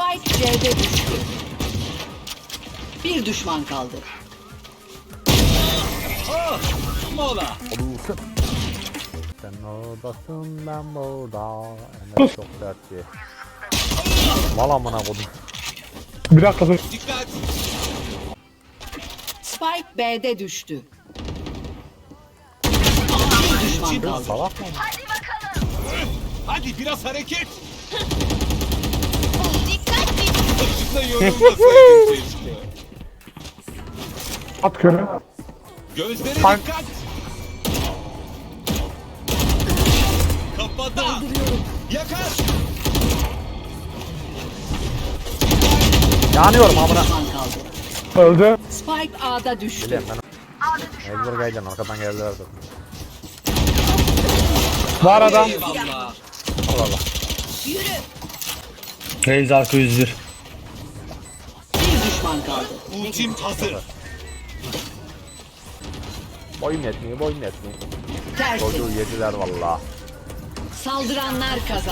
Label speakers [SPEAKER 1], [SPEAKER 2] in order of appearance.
[SPEAKER 1] Spike C'de düştü. Bir düşman kaldı.
[SPEAKER 2] Mola.
[SPEAKER 3] Olursun. Sen oradasın ben burada. Evet çok dertli. Mal amına kodum.
[SPEAKER 4] Bir dakika dur.
[SPEAKER 2] Dikkat.
[SPEAKER 1] Spike B'de düştü. Bir düşman kaldı.
[SPEAKER 3] Salak mı?
[SPEAKER 2] Hadi biraz hareket. Yorulmasaydın keşke.
[SPEAKER 4] At körü.
[SPEAKER 2] Gözlere
[SPEAKER 4] Tank.
[SPEAKER 2] dikkat. Kafada. Yakar.
[SPEAKER 3] Yanıyorum amına.
[SPEAKER 4] Öldü.
[SPEAKER 1] Spike A'da düştü.
[SPEAKER 3] Biliyorum ben. Mecbur arkadan geldiler de.
[SPEAKER 4] Var adam.
[SPEAKER 2] Eyvallah.
[SPEAKER 3] Allah Allah.
[SPEAKER 5] Reis arka 101.
[SPEAKER 1] Düşman kaldı.
[SPEAKER 2] Ultim hazır.
[SPEAKER 3] Boyun yetmiyor boyun yetmiyor.
[SPEAKER 1] Tersi.
[SPEAKER 3] Çocuğu yediler valla.
[SPEAKER 1] Saldıranlar kazandı.